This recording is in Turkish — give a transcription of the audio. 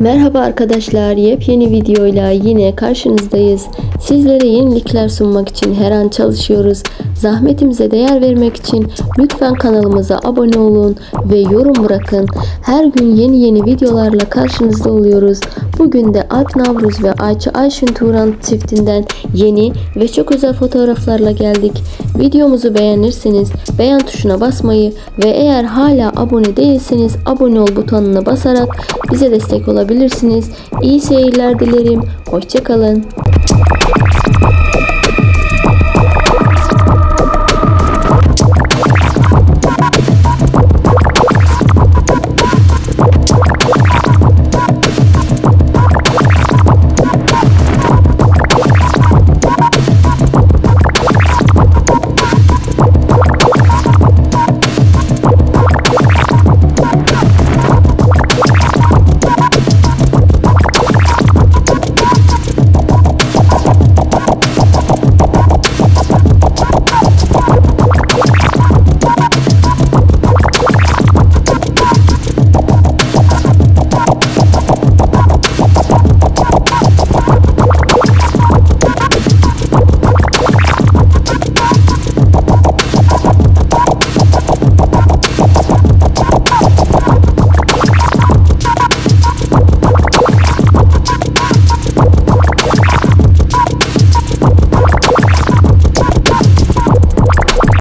Merhaba arkadaşlar, yepyeni videoyla yine karşınızdayız. Sizlere yenilikler sunmak için her an çalışıyoruz. Zahmetimize değer vermek için lütfen kanalımıza abone olun ve yorum bırakın. Her gün yeni yeni videolarla karşınızda oluyoruz. Bugün de Alp Navruz ve Ayça Ayşin Turan çiftinden yeni ve çok özel fotoğraflarla geldik. Videomuzu beğenirseniz beğen tuşuna basmayı ve eğer hala abone değilseniz abone ol butonuna basarak bize destek olabilirsiniz. İyi seyirler dilerim. Hoşçakalın.